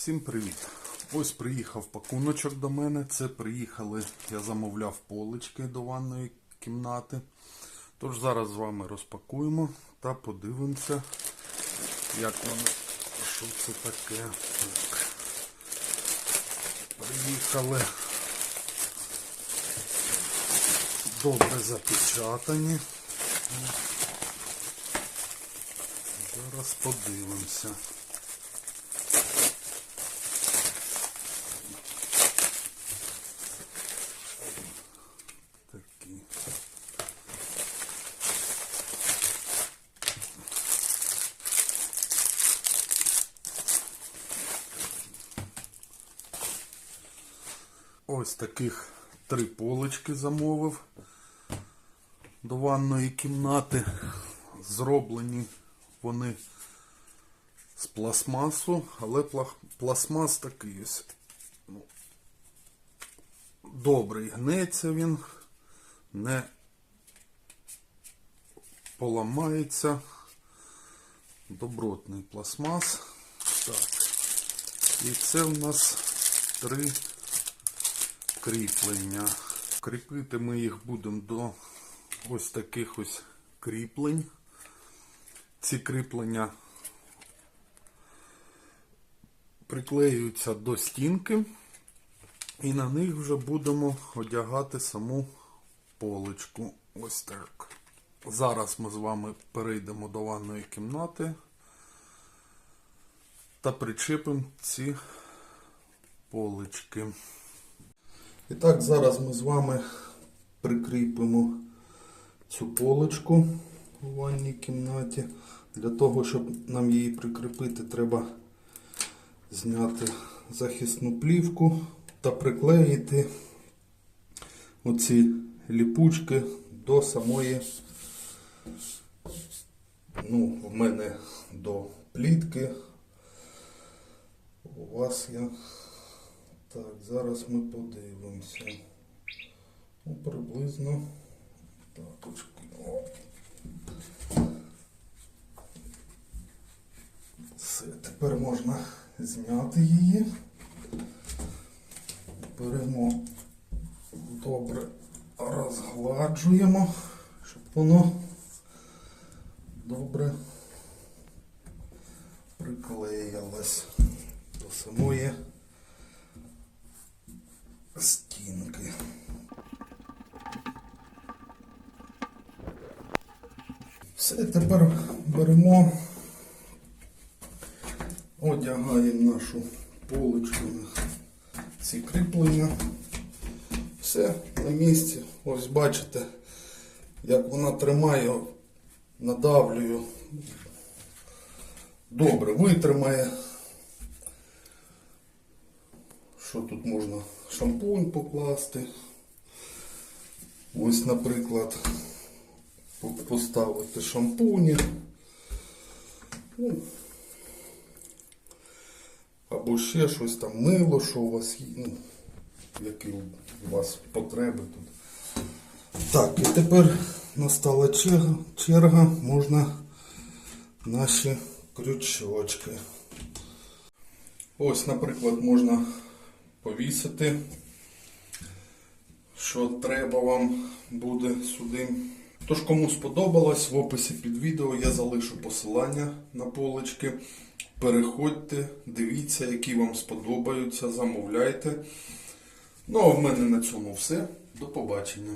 Всім привіт! Ось приїхав пакуночок до мене. Це приїхали, я замовляв полички до ванної кімнати. Тож зараз з вами розпакуємо та подивимося, як воно, що це таке. Так. Приїхали. Добре запечатані. Зараз подивимося. Ось таких три полочки замовив до ванної кімнати. Зроблені вони з пластмасу, але пластмас такий ось. Ну, добрий гнеться він, не поламається. Добротний пластмас. Так. І це в нас три кріплення. Кріпити ми їх будемо до ось таких ось кріплень. Ці кріплення приклеюються до стінки, і на них вже будемо одягати саму поличку. Ось так. Зараз ми з вами перейдемо до ванної кімнати та причепимо ці полички. І так, зараз ми з вами прикріпимо цю поличку у ванній кімнаті. Для того, щоб нам її прикріпити, треба зняти захисну плівку та приклеїти оці ліпучки до самої, ну, в мене до плітки. У вас я. Так, зараз ми подивимося. Ну, приблизно. Так. Все, тепер можна зняти її. Беремо добре розгладжуємо, щоб воно добре приклеїлось до самої Все, тепер беремо, одягаємо нашу поличку на ці кріплення. Все на місці. Ось бачите, як вона тримає, надавлюю. Добре, витримає. Що тут можна шампунь покласти? Ось, наприклад, поставити шампуні. Ну, або ще щось там мило, що у вас є, ну, які у вас потреби тут. Так, і тепер настала черга, черга можна наші крючочки. Ось, наприклад, можна повісити, що треба вам буде сюди. Тож, кому сподобалось, в описі під відео я залишу посилання на полички. Переходьте, дивіться, які вам сподобаються, замовляйте. Ну а в мене на цьому все. До побачення.